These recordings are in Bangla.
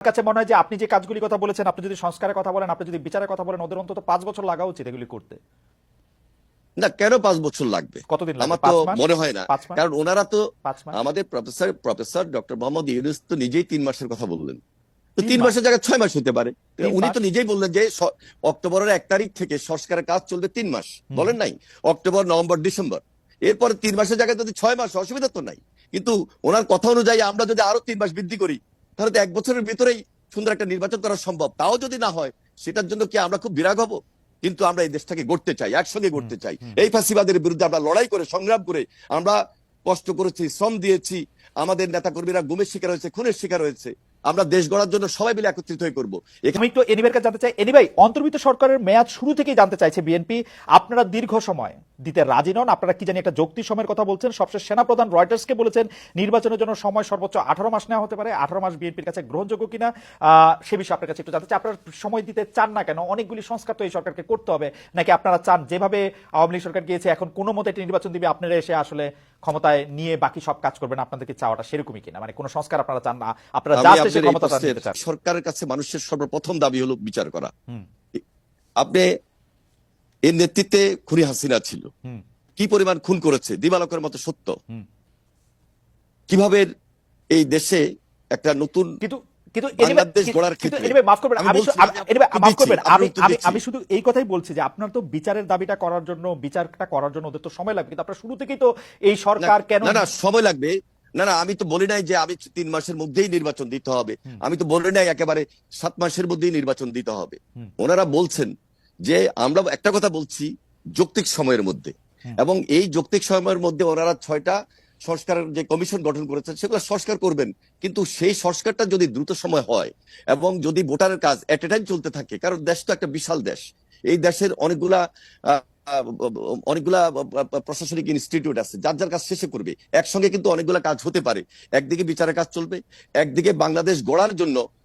কাছে মনে হয় যে আপনি যে কাজগুলি কথা বলেছেন আপনি যদি সংস্কারের কথা বলেন আপনি যদি বিচারের কথা বলেন ওদের অন্তত পাঁচ বছর লাগা উচিত এগুলি করতে। না কেন পাঁচ বছর লাগবে? কতদিন আমার তো মনে হয় না। কারণ ওনারা তো আমাদের professor professor doctor Muhammad Yunus তো নিজেই তিন মাসের কথা বললেন। তো তিন তিন মাসের জায়গায় ছয় মাস হতে পারে। উনি তো নিজেই বললেন যে অক্টোবরের এক তারিখ থেকে সংস্কারের কাজ চলবে তিন মাস। বলেন নাই? October November December. এরপরে তিন মাসের জায়গায় যদি ছয় মাস অসুবিধা তো নাই। কিন্তু ওনার কথা অনুযায়ী আমরা যদি আরও তিন মাস বৃদ্ধি করি তাহলে তো এক বছরের ভিতরেই সুন্দর একটা নির্বাচন করা সম্ভব। তাও যদি না হয় সেটার জন্য কি আমরা খুব বিরাগ হব? কিন্তু আমরা এই দেশটাকে গড়তে চাই একসঙ্গে গড়তে চাই। এই ফাঁসিবাদের বিরুদ্ধে আমরা লড়াই করে সংগ্রাম করে আমরা কষ্ট করেছি শ্রম দিয়েছি। আমাদের নেতাকর্মীরা গুমের শিকার হয়েছে খুনের শিকার হয়েছে। আমরা দেশ গড়ার জন্য সবাই মিলে একত্রিত হয়ে করব এখানে আমি একটু এনিবের কাছে জানতে চাই। এনিভাই অন্তর্ভুক্ত সরকারের মেয়াদ শুরু থেকেই জানতে চাইছে বিএনপি। আপনারা দীর্ঘ সময় দিতে রাজি নন। আপনারা কি জানি একটা যৌক্তিক সময়ের কথা বলছেন। সবশেষ সেনাপ্রধান রয়টার্সকে বলেছেন নির্বাচনের জন্য সময় সর্বোচ্চ আঠারো মাস নেওয়া হতে পারে। আঠারো মাস বিএনপির কাছে গ্রহণযোগ্য কিনা সে বিষয়ে আপনার কাছে একটু জানতে চাই। আপনারা সময় দিতে চান না কেন? অনেকগুলি সংস্কার তো এই সরকারকে করতে হবে। নাকি আপনারা চান যেভাবে আওয়ামী লীগ সরকার গিয়েছে এখন কোনো মতে একটি নির্বাচন দিবে আপনারা এসে আসলে ক্ষমতায় নিয়ে বাকি সব কাজ করবেন আপনাদেরকে চাওয়াটা সেরকমই কিনা? মানে কোনো সংস্কার আপনারা চান না? আপনারা যা ক্ষমতা সরকারের কাছে মানুষের সর্বপ্রথম দাবি হলো বিচার করা। আপনি এর নেতৃত্বে খুনি হাসিনা ছিল। কি পরিমাণ খুন করেছে দিবালকের মতো সত্য? কীভাবে এই দেশে একটা নতুন কিন্তু আমি শুধু এই কথাই বলছি যে আপনার তো বিচারের দাবিটা করার জন্য বিচারটা করার জন্য ওদের তো সময় লাগবে কিন্তু আপনার শুরু থেকেই তো এই সরকার কেন না না সময় লাগবে। না না আমি তো বলি নাই যে আমি তিন মাসের মধ্যেই নির্বাচন দিতে হবে। আমি তো বলি নাই একেবারে সাত মাসের মধ্যেই নির্বাচন দিতে হবে। ওনারা বলছেন যে আমরা একটা কথা বলছি যৌক্তিক সময়ের মধ্যে। এবং এই যৌক্তিক সময়ের মধ্যে ওনারা ছয়টা সংস্কারের যে কমিশন গঠন করেছেন সেগুলো সংস্কার করবেন। কিন্তু সেই সংস্কারটা যদি দ্রুত সময় হয় এবং যদি ভোটারের কাজ এট এ টাইম চলতে থাকে কারণ দেশ তো একটা বিশাল দেশ এই দেশের অনেকগুলা অনেকগুলা প্রশাসনিক ইনস্টিটিউট আছে যার যার কাজ শেষে করবে। একসঙ্গে কিন্তু অনেকগুলা কাজ হতে পারে। একদিকে বিচারের কাজ চলবে একদিকে বাংলাদেশ গড়ার জন্য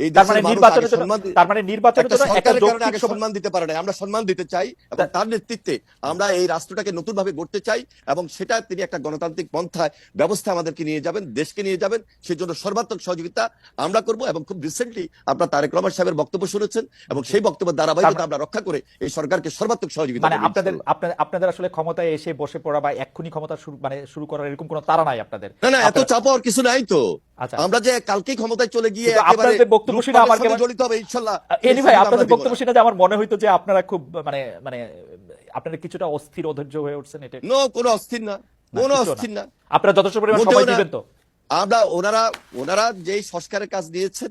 তার মানে নির্বাচনের জন্য তার মানে নির্বাচনের জন্য একটা যৌক্তিক সম্মান দিতে পারে না আমরা সম্মান দিতে চাই এবং তার নেতৃত্বে আমরা এই রাষ্ট্রটাকে নতুন ভাবে গড়তে চাই এবং সেটা তিনি একটা গণতান্ত্রিক পন্থায় ব্যবস্থা আমাদেরকে নিয়ে যাবেন দেশকে নিয়ে যাবেন। সেই সর্বাত্মক সহযোগিতা আমরা করব এবং খুব রিসেন্টলি আপনার তারেক রহমান সাহেবের বক্তব্য শুনেছেন এবং সেই বক্তব্যের ধারাবাহিকতা আমরা রক্ষা করে এই সরকারকে সর্বাত্মক সহযোগিতা মানে আপনাদের আপনাদের আসলে ক্ষমতায় এসে বসে পড়া বা এক্ষুনি ক্ষমতা শুরু মানে শুরু করার এরকম কোনো তারা নাই আপনাদের। না না এত চাপ কিছু নাই তো। আচ্ছা। আমরা যে কালকেই ক্ষমতায় চলে গিয়ে একেবারে বক্তব্য শুনে আমার জড়িত হবে ইনশাআল্লাহ এনি ভাই আপনাদের বক্তব্য শুনে যে আমার মনে হইতো যে আপনারা খুব মানে মানে আপনারা কিছুটা অস্থির অধৈর্য হয়ে উঠছেন এটা নো কোনো অস্থির না। কোনো অস্থির না। আপনারা যথেষ্ট পরিমাণ সময় দিবেন তো। আমরা ওনারা ওনারা যেই সংস্কারের কাজ নিয়েছেন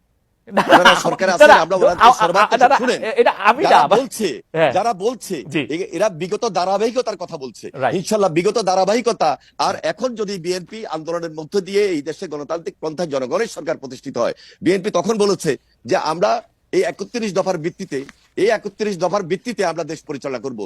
সরকারে আছেন, আমরা। এটা আমি না বলছে হ্যাঁ। যারা বলছে এরা বিগত ধারাবাহিকতার কথা বলছে Right. বিগত ধারাবাহিকতা আর এখন যদি বিএনপি আন্দোলনের মধ্য দিয়ে এই দেশে গণতান্ত্রিক পন্থায় জনগণের সরকার প্রতিষ্ঠিত হয় বিএনপি তখন বলেছে যে আমরা এই একত্রিশ দফার ভিত্তিতে এই একত্রিশ দফার ভিত্তিতে আমরা দেশ পরিচালনা করব